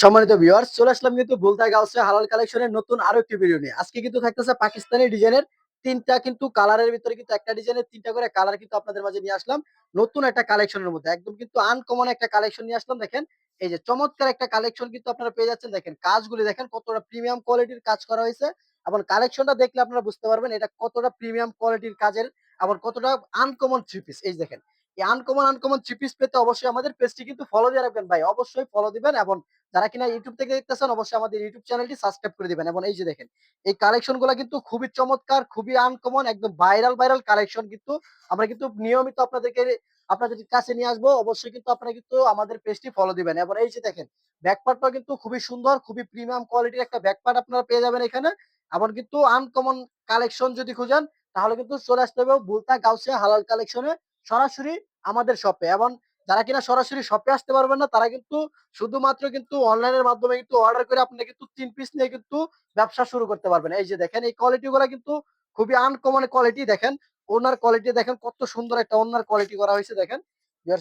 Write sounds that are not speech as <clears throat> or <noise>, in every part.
সম্মানিত ভিউয়ার্স চলে আসলাম কিন্তু বুলতা গাউসে হালাল কালেকশনের নতুন আরও একটি ভিডিও নিয়ে। আজকে কিন্তু থাকতেছে পাকিস্তানি ডিজাইনের তিনটা কিন্তু কালারের ভিতরে কিন্তু একটা ডিজাইনের তিনটা করে কালার কিন্তু আপনাদের মাঝে নিয়ে আসলাম। নতুন একটা কালেকশনের মধ্যে। একদম কিন্তু আনকমন একটা কালেকশন নিয়ে আসলাম, দেখেন। এই যে চমৎকার একটা কালেকশন কিন্তু আপনারা পেয়ে যাচ্ছেন, দেখেন। কাজগুলি, দেখেন, কতটা প্রিমিয়াম কোয়ালিটির কাজ করা হয়েছে। এবং কালেকশনটা দেখলে আপনারা বুঝতে পারবেন, এটা কতটা প্রিমিয়াম কোয়ালিটির কাজের আবার কতটা আনকমন থ্রি পিস এই দেখেন, এই আনকমন আনকমন থ্রি পিস পেতে অবশ্যই আমাদের পেজটি কিন্তু ফলো দিয়ে রাখবেন ভাই। অবশ্যই ফলো দিবেন এবং যারা কিনা ইউটিউব থেকে দেখতেছেন, অবশ্যই আমাদের ইউটিউব চ্যানেলটি সাবস্ক্রাইব করে দিবেন। এবং এই যে দেখেন, এই কালেকশনগুলা কিন্তু খুবই চমৎকার, খুবই আনকমন একদম ভাইরাল ভাইরাল কালেকশন কিন্তু আমরা কিন্তু নিয়মিত আপনাদেরকে, আপনাদের কাছে নিয়ে আসব। অবশ্যই কিন্তু আপনারা কিন্তু আমাদের পেজটি ফলো দিবেন। এবং এই যে দেখেন ব্যাকপার্টটা কিন্তু খুবই সুন্দর, খুবই প্রিমিয়াম কোয়ালিটির একটা ব্যাকপার্ট আপনারা পেয়ে যাবেন এখানে। এবং কিন্তু আনকমন কালেকশন যদি খুঁজেন, তাহলে কিন্তু চলে আসতে হবে বুলতা গাউসিয়া হালাল কালেকশনে সরাসরি আমাদের শপে এবং যারা কিনা সরাসরি শপে আসতে পারবেন না, তারা কিন্তু শুধুমাত্র কিন্তু অনলাইনের মাধ্যমে কিন্তু অর্ডার করে আপনি কিন্তু তিন পিস নিয়ে কিন্তু ব্যবসা শুরু করতে পারবেন। এই যে দেখেন, এই কোয়ালিটি গুলা কিন্তু খুবই আনকমন কোয়ালিটি দেখেন, ওনার কোয়ালিটি দেখেন কত সুন্দর একটা ওনার কোয়ালিটি করা হয়েছে দেখেন।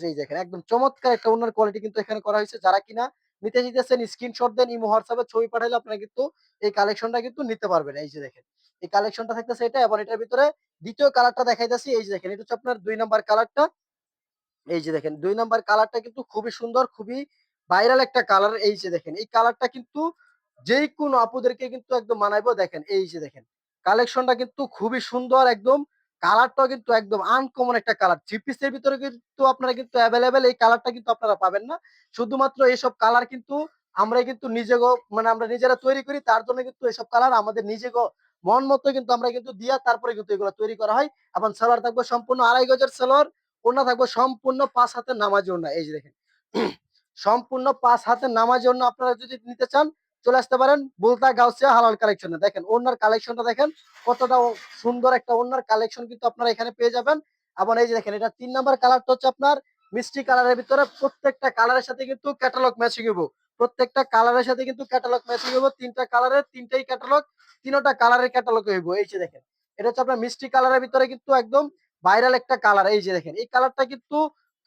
এই দেখেন, একদম চমৎকার একটা ওনার কোয়ালিটি কিন্তু এখানে করা হয়েছে। যারা কিনা নিতে চাইতেছেন স্ক্রিনশট দেন, ইমো, হোয়াটসঅ্যাপে ছবি পাঠাইলে আপনারা কিন্তু এই কালেকশনটা কিন্তু নিতে পারবেন। এই যে দেখেন, এই কালেকশনটা থাকতেছে এটা এবং এটার ভিতরে দ্বিতীয় কালারটা দেখাইতেছি। এই যে দেখেন, এটা হচ্ছে আপনার দুই নাম্বার কালারটা এই যে দেখেন, দুই নাম্বার কালারটা কিন্তু খুবই সুন্দর, খুবই ভাইরাল একটা কালার এই যে দেখেন, এই কালারটা কিন্তু যেই কোন আপুদেরকে কিন্তু একদম মানাইবো, দেখেন, এই যে দেখেন কালেকশনটা কিন্তু খুবই সুন্দর, একদম কালারটাও কিন্তু একদম আনকমন একটা কালার থ্রি পিসের ভিতরে কিন্তু আপনারা কিন্তু অ্যাভেলেবেল এই কালারটা কিন্তু আপনারা পাবেন না, শুধুমাত্র এইসব কালার কিন্তু আমরা কিন্তু নিজে মানে আমরা নিজেরা তৈরি করি, তার জন্য কিন্তু এসব কালার আমাদের নিজে মন মতো কিন্তু আমরা কিন্তু দিয়া, তারপরে কিন্তু এগুলো তৈরি করা হয়, এবং সালোয়ার থাকবে সম্পূর্ণ আড়াই গজের সালোয়ার ওড়না থাকবে সম্পূর্ণ পাঁচ হাতের নামাজি ওড়না, এই যে দেখেন। <clears throat> সম্পূর্ণ পাঁচ হাতের নামাজি ওড়না আপনারা যদি নিতে চান, চলে আসতে পারেন বুলতা গাউসিয়া হালাল কালেকশনে দেখেন, ওড়নার কালেকশনটা দেখেন, কতটা সুন্দর একটা ওড়নার কালেকশন কিন্তু আপনারা এখানে পেয়ে যাবেন। এবং এই যে দেখেন, এটা তিন নাম্বার কালারটা হচ্ছে আপনার মিষ্টি কালারের ভিতরে প্রত্যেকটা কালারের সাথে কিন্তু ক্যাটালগ ম্যাচিং হব প্রত্যেকটা কালারের সাথে কিন্তু ক্যাটালগ ম্যাচিং হব তিনটা কালারের তিনটাই ক্যাটালগ তিনটা কালারের ক্যাটালগ হইব এই যে দেখেন, এটা হচ্ছে আপনার মিষ্টি কালারের ভিতরে কিন্তু একদম ভাইরাল একটা কালার এই যে দেখেন, এই কালারটা কিন্তু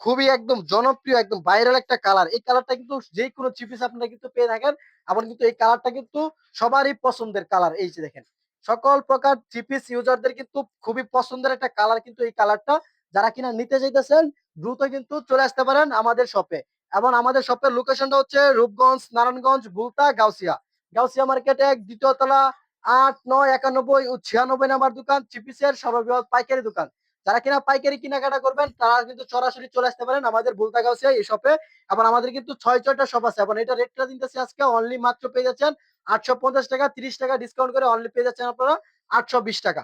খুবই একদম জনপ্রিয়, একদম ভাইরাল একটা কালার এই কালারটা কিন্তু যে কোনো চিপিস আপনারা কিন্তু পেয়ে থাকেন। আবার কিন্তু এই কালারটা কিন্তু সবারই পছন্দের কালার এই যে দেখেন। সকল প্রকার চিপিস ইউজারদের কিন্তু খুবই পছন্দের একটা কালার কিন্তু এই কালারটা যারা কিনা নিতে চাইতেছেন, দ্রুত কিন্তু চলে আসতে পারেন আমাদের শপে এবং আমাদের শপের লোকেশনটা হচ্ছে রূপগঞ্জ, নারায়ণগঞ্জ বুলতা গাউসিয়া। গাউসিয়া মার্কেটে দ্বিতীয় তলা, আট, নয়, একানব্বই ও ছিয়ানব্বই নাম্বার দোকান চিপিসের সর্ববৃহৎ পাইকারি দোকান। যারা কিনা পাইকারি কেনাকাটা করবেন, তারা কিন্তু সরাসরি চলে আসতে পারেন আমাদের বুলতা গাউসিয়া এই শপে আবার আমাদের কিন্তু ছয়, ছয়টা শপ আছে। এবং এটা রেটটা দিতেছি আজকে অনলি মাত্র পেয়ে যাচ্ছেন আটশো পঞ্চাশ টাকা, তিরিশ টাকা ডিসকাউন্ট করে অনলি পেয়ে যাচ্ছেন আপনারা আটশো বিশ টাকা।